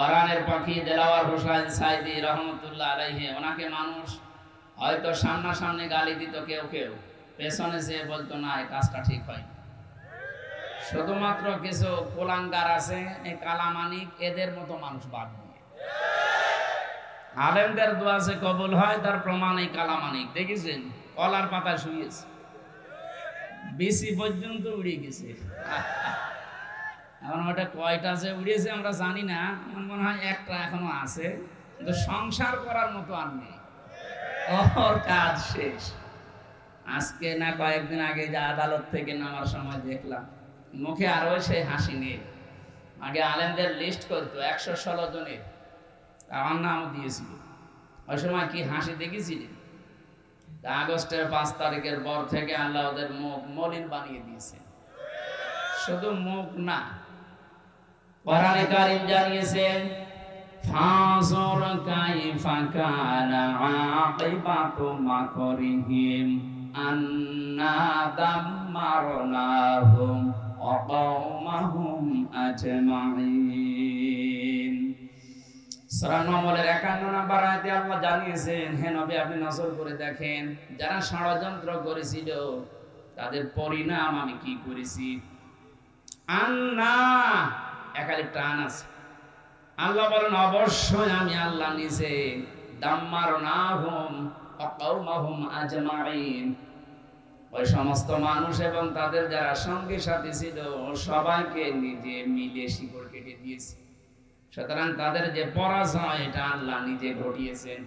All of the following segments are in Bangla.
কোরআনের পাখি দেলাওয়ার হোসেন সাইদি রহমতুল্লাহ আলাইহি, ওনাকে মানুষ হয়তো সামনাসামনি গালি দিত কেউ কেউ, পেছনে যে বলতো, না, এই কাজটা ঠিক হয় শুধুমাত্র কিছু কোলাঙ্গার আছে, এই কালামানিক এদের মতো মানুষ বাদ দিয়ে। আলেমদের দোয়া যে কবুল হয়, তার প্রমাণ এই কালামানিক দেখেছেন? কলার পাতা শুয়েছে। বেশি পর্যন্ত উড়ে গেছে। এখন ওটা কয়টা যে উড়িয়েছে আমরা জানি না। আমার মনে হয় একটা এখনও আছে। কিন্তু সংসার করার মতো আর নেই। ওর কাজ শেষ। আজকে না কয়েকদিন আগে যে আদালত থেকে নামার সময় দেখলাম। মুখে আরও সেই হাসি নেই। আগে আলেমদের লিস্ট করতো, একশো ষোলো জনের। আমার নামও দিয়েছিল। ওই সময় কি হাসি দেখেছিলেন তা আগস্টের পাঁচ তারিখের পর থেকে আল্লাহ ওদের মুখ মলিন বানিয়ে দিয়েছে। শুধু মুখ না কোরআনে কারীম জানিয়েছেন ফাজর কাইফা কানা আকিবাতু মাকরিহিম আন্না দাম্মারনাহুম ওয়া কওমাহুম আজমাইন। সূরা নম্বরের 51 নম্বর আয়াতে আল্লাহ জানিয়েছেন, হে নবী, আপনি নজর করে দেখেন, যারা ষড়যন্ত্র করেছিল, তাদের পরিণাম আমি কি করেছি? আন্না একালে টান আছে। আল্লাহ বলেন, অবশ্যই আমি আল্লাহ নিজে দাম্মার না আজমাইন। ওই সমস্ত মানুষ এবং তাদের যারা সঙ্গে সাথী ছিল, সবাইকে নিজে মিলে শিকড় কেটে দিয়েছে। সুতরাং তাদের যে পরাজয়, এটা আল্লাহ নিজে ঘটিয়েছেন।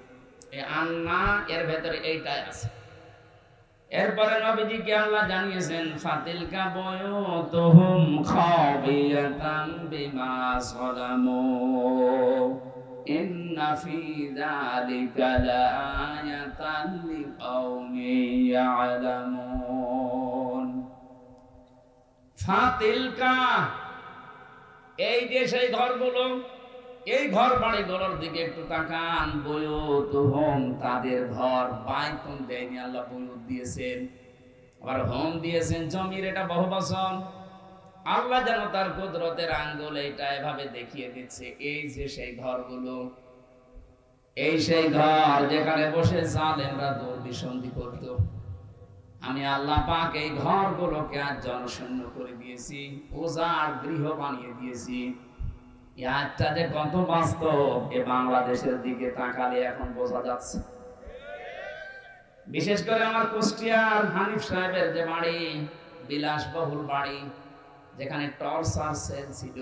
এই আন্না এর ভেতরে এইটাই আছে। এরপরে নবীজিকে আল্লাহ জানিয়েছেন, ফাতিলকা বয়ুতুহুম খাবিয়াতাম বিমা সালামু। ইন্না ফি যালিকা লাআয়াতান লিকাউমিন ইয়ালামুন। ফাতিলকা, এই যে সেই ঘরগুলো এই ঘর বাড়িগুলোর দিকে একটু তাকান বয়ুত হোম তাদের ঘর বাইতুন দেয়নি আল্লাহ বয়ুত দিয়েছেন। আবার হোম দিয়েছেন জমির, এটা বহু বছর আল্লাহ যেন তার কুদরতের আঙ্গুল এইটা এভাবে দেখিয়ে দিচ্ছে, এই যে সেই ঘরগুলো, এই সেই ঘর যেখানে বসে জালেমরা দুর্বিসন্ধি করত। আমি আল্লাহ পাক এই ঘরগুলোকে আজ জনশূন্য করে দিয়েছি ওজার গৃহ বানিয়ে দিয়েছি। যে কত বাস্তব, এ বাংলাদেশের দিকে তাকালে এখন বোঝা যাচ্ছে। বিশেষ করে আমার কুষ্টিয়ার হানিফ সাহেবের যে বাড়ি, বিলাসবহুল বাড়ি, যেখানে টর্চার ছিল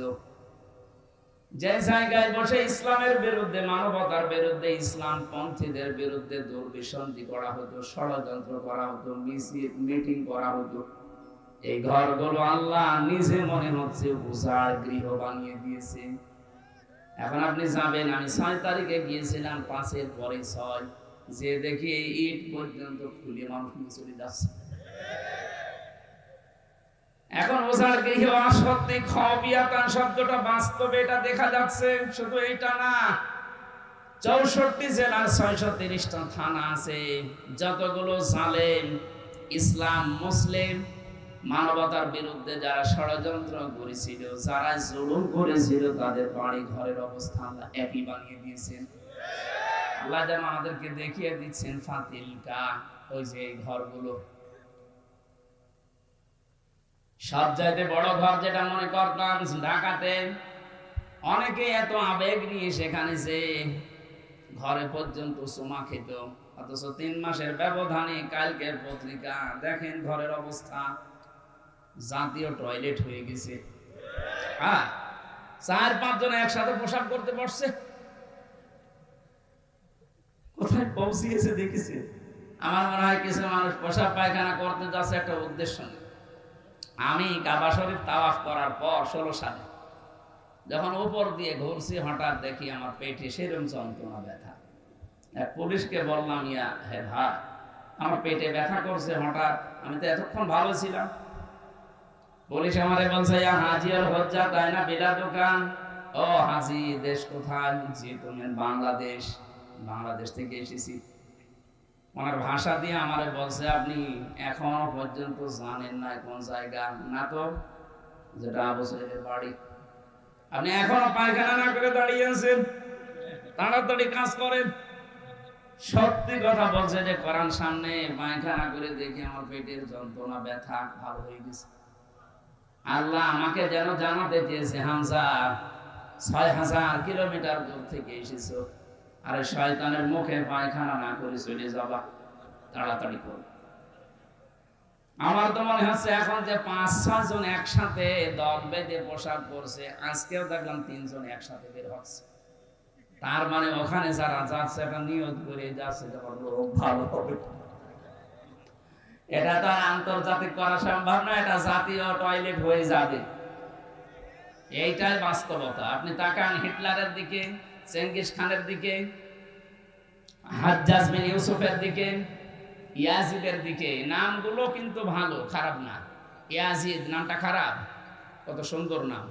যে জায়গায় বসে ইসলামের বিরুদ্ধে, মানবতার বিরুদ্ধে, ইসলাম পন্থীদের বিরুদ্ধে দুর্বিসন্ধি করা হতো, ষড়যন্ত্র করা হতো মিটিং করা হতো। এই ঘরগুলো আল্লাহ নিজে মনে হচ্ছে উজাড় গৃহ বানিয়ে দিয়েছে। এখন আপনি যাবেন, আমি ছয় তারিখে গিয়েছিলাম, পাঁচের পরে ছয়। যে দেখি এই ইট পর্যন্ত খুলে মানুষ নিয়ে চলে যাচ্ছে। এখন ওজার গৃহ সত্যি খবিয়াতান শব্দটা বাস্তবে এটা দেখা যাচ্ছে, শুধু এটা না। চৌষট্টি জেলার ছয়শো তিরিশটা থানা আছে, যতগুলো জালেম, ইসলাম, মুসলিম মানবতার বিরুদ্ধে যারা ষড়যন্ত্র করেছিল, যারা জুলুম করেছিল, তাদের বাড়ি ঘরের অবস্থা আল্লাহ একই বানিয়ে দিয়েছেন। আল্লাহ যেন আমাদেরকে দেখিয়ে দিচ্ছেন ফাতিলকা ওই যে এই ঘরগুলো। সব চাইতে বড় ঘর যেটা মনে করতাম, ঢাকাতে অনেকে এত আবেগ নিয়ে সেখানে যে ঘরে পর্যন্ত সুমা খেত, অথচ তিন মাসের ব্যবধানে কালকের পত্রিকা, দেখেন ঘরের অবস্থা। জাতীয় টয়লেট হয়ে গেছে। হ্যাঁ চার পাঁচজন একসাথে পোশাক করতে পারছে কোথায় পৌঁছিয়েছে দেখেছে? আমার মনে হয় কিছু মানুষ পোশাক পায়খানা করতে যাচ্ছে একটা উদ্দেশ্য আমি কাবা শরীফ তাওয়াফ করার পর ষোলো সালে যখন উপর দিয়ে ঘুরছি, হঠাৎ দেখি আমার পেটে সেরম যন্ত্রণা, ব্যথা। এক পুলিশকে বললাম, ইয়া হে ভাই, আমার পেটে ব্যথা করছে হঠাৎ। আমি তো এতক্ষণ ভালো ছিলাম। পুলিশ আমারে বলছে হাজি আর হজ্জা, তাই না বিলা দোকান? ও হাজি, দেশ কোথায়? জি তুমি বাংলাদেশ বাংলাদেশ থেকে এসেছি। ওনার ভাষা দিয়ে আমারে বলছে, আপনি এখনও পর্যন্ত জানেন না কোন জায়গা? না তো, যেটা আবু সাহেবের বাড়ি। আপনি এখনও পায়খানা না করে দাঁড়িয়ে আছেন? তাড়াতাড়ি কাজ করেন। সত্যি কথা বলছে যে, কোরআন সামনে পায়খানা করে দেখে আমার পেটের যন্ত্রণা, ব্যথা, ভালো হয়ে গেছে। আল্লাহ আমাকে যেন জানাতে চেয়েছে, হামজা, ছয় হাজার কিলোমিটার দূর থেকে এসেছ। আরে শয়তানের মুখে পায়খানা না করে চলে যাবা, তাড়াতাড়ি করো। আমার তো মনে হচ্ছে এখন যে পাঁচ, ছয় জন একসাথে দল বেঁধে পোশাক পরছে, আজকেও দেখলাম তিনজন একসাথে বের হচ্ছে। তার মানে ওখানে যারা যাচ্ছে, একটা নিয়ত করে যাচ্ছে যখন লোক ভালো হবে। এটা তো আর আন্তর্জাতিক করা সম্ভব না, এটা জাতীয় টয়লেট হয়ে যাবে। এইটাই বাস্তবতা। আপনি তাকান হিটলারের দিকে, চেঙ্গিস খানের দিকে, হাজ্জাজ ইউসুফের দিকে, ইয়াজিদের দিকে। নামগুলো কিন্তু ভালো, খারাপ না। ইয়াজিদ, নামটা খারাপ, কত সুন্দর নাম।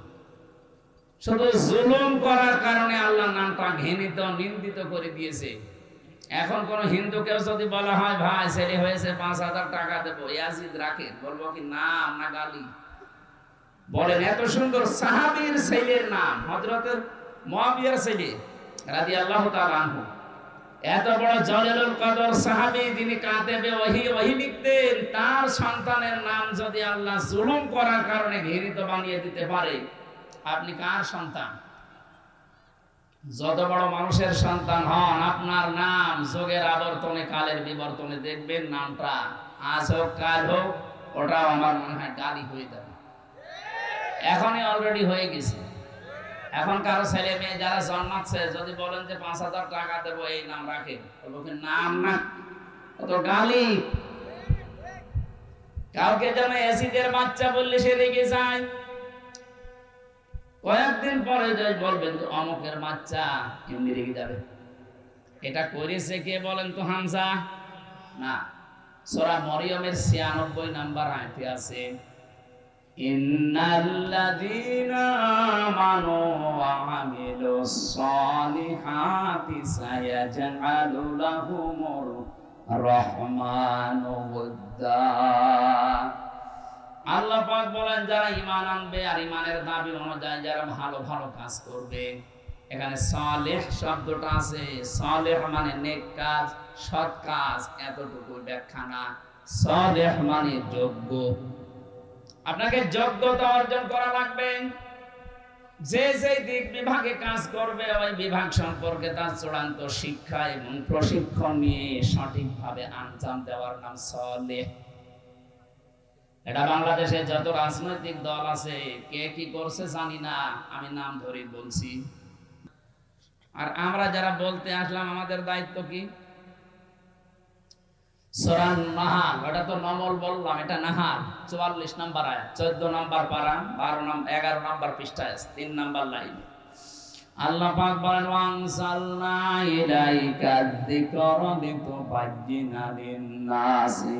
শুধু জুলুম করার কারণে আল্লাহ নামটা ঘৃণিত, নিন্দিত করে দিয়েছে। এখন কোন হিন্দুকেও যদি বলা হয়, ভাই, ছেলে হয়েছে, পাঁচ হাজার টাকা দেবো। ইয়াজিদ রাখেন, বলব কি নাম না গালি। বলেন, এত সুন্দর সাহাবীর ছেলের নাম, হযরতের মুয়াবিয়ার ছেলে রাদিয়াল্লাহু তাআলা আনহু। এত বড় জলিলুল কদর সাহাবী যিনি কাতেবে ওহী ওহী লিখতেন, তার সন্তানের নাম যদি আল্লাহ জুলুম করার কারণে ঘৃণিত বানিয়ে দিতে পারে, আপনি কার সন্তান? যত বড় মানুষের সন্তান হন, আপনার নাম যোগের আবর্তনে, কালের বিবর্তনে দেখবেন নামটা। আজ হোক, কাল হোক, ওটাও আমার মনে হয় গালি হয়ে যাবে। এখনই অলরেডি হয়ে গেছে। এখন কারও ছেলে মেয়ে যারা জন্মাচ্ছে, যদি বলেন যে পাঁচ হাজার টাকা দেবো, এই নাম রাখে। বলব কি, নাম না তো গালি। কাউকে যেন অ্যাসিডের বাচ্চা বললে সে রেগে যায়। কয়েকদিন পরে যাই বলবেন তো অমকের বাচ্চা এমনি রেগে যাবে? এটা করেছে কে বলেন তো হামজা? না, সোরা মরিয়মের ছিয়ানব্বই নাম্বার আয়তে আছে রহমানু আল্লাহ পাক বলেন, যারা ঈমান আনবে আর ঈমানের দাবি অনুযায়ী যারা ভালো ভালো কাজ করবে। এখানে সালেহ শব্দটা আছে। সালেহ মানে নেক কাজ, সৎ কাজ, এতটুকু ব্যাখ্যা না। সালেহ মানে যোগ্য। আপনাকে যোগ্যতা অর্জন করা লাগবে। যে যে দিক বিভাগে কাজ করবে, ওই বিভাগ সম্পর্কে তার চূড়ান্ত শিক্ষা এবং প্রশিক্ষণ নিয়ে সঠিকভাবে আঞ্জাম দেওয়ার নাম সলেহ। এটা বাংলাদেশে যত রাজনৈতিক দল আছে, কে কি করছে জানি না, আমি নাম ধরে বলছি। আর আমরা যারা বলতে আসলাম, আমাদের দায়িত্ব কি? সোরান নাহাল ওটা তো নমল বললাম, এটা নাহাল। চুয়াল্লিশ নাম্বার আয় চোদ্দ নাম্বার পারা, বারো নাম্বার এগারো নাম্বার পৃষ্ঠায় তিন নাম্বার লাইন। আল্লাহ পাক বলেন লিন-নাসি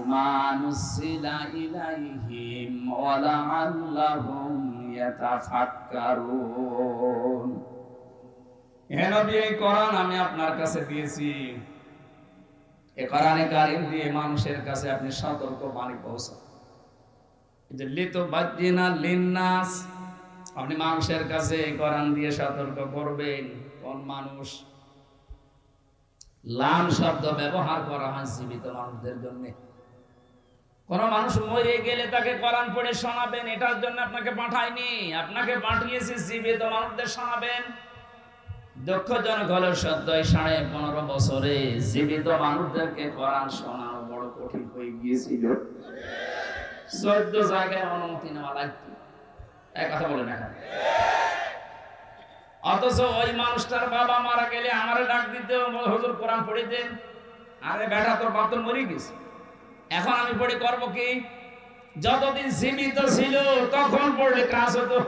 এই কোরআন আমি আপনার কাছে দিয়েছি। এই কোরআনে কারীম দিয়ে মানুষের কাছে আপনি সতর্ক বাণী পৌঁছান। যে লিতুবাজ্জিনা লিন-নাস আপনি মানুষের কাছে কোরআন দিয়ে সতর্ক করবেন। কোন মানুষ লাম শব্দ ব্যবহার করা হয় জীবিত মানুষদের জন্য। কোন মানুষ মরে গেলে তাকে কোরআন পড়ে শোনাবেন, এটার জন্য আপনাকে পাঠায়নি আপনাকে পাঠিয়েছি জীবিত মানুষদের শোনাবেন। দুঃখজনক হলেও সদ্যই সাড়ে পনেরো বছরে জীবিত মানুষদেরকে কোরআন শোনানো বড় কঠিন হয়ে গিয়েছিল। চোদ্দ জায়গায় অনুমতি নেওয়া লাগতো। এক কথা বলে না অথচ ওই মানুষটার বাবা মারা গেলে আমারে ডাক দিতে হুজুর, কোরআন পড়ে দেন আরে বেটা, তোর বাপ গেছে। এখন আমি পড়ে করব কি? যতদিন ছিল, তখন পড়লে কাজ হতো।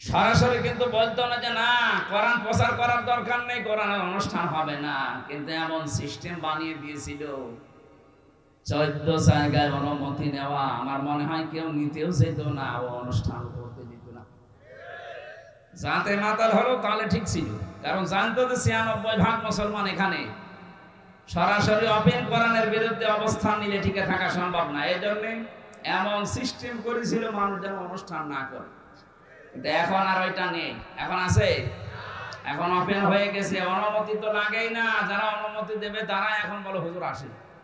সরাসরি কিন্তু বলতো না যে, না, কোরআন প্রচার করার দরকার নেই, কোরআনের অনুষ্ঠান হবে না। কিন্তু এমন সিস্টেম বানিয়ে দিয়েছিল। চোদ্দ জায়গায় অনুমতি নেওয়া, আমার মনে হয় কেউ নিতেও যেত না, ও অনুষ্ঠান করতে দিত না। যাতে মাতাল হলো, তাহলে ঠিক ছিল। কারণ জানতো যে ছিয়ানব্বই ভাগ মুসলমান এখানে। সরাসরি অপেন কোরআনের বিরুদ্ধে অবস্থান নিলে টিকে থাকা সম্ভব না। এই জন্যে এমন সিস্টেম করেছিল মানুষ যেন অনুষ্ঠান না করে। কিন্তু এখন আর ওইটা নেই। এখন আছে? এখন ওপেন হয়ে গেছে। অনুমতি তো লাগেই না। যারা অনুমতি দেবে তারা এখন বলো, হুজুর আসে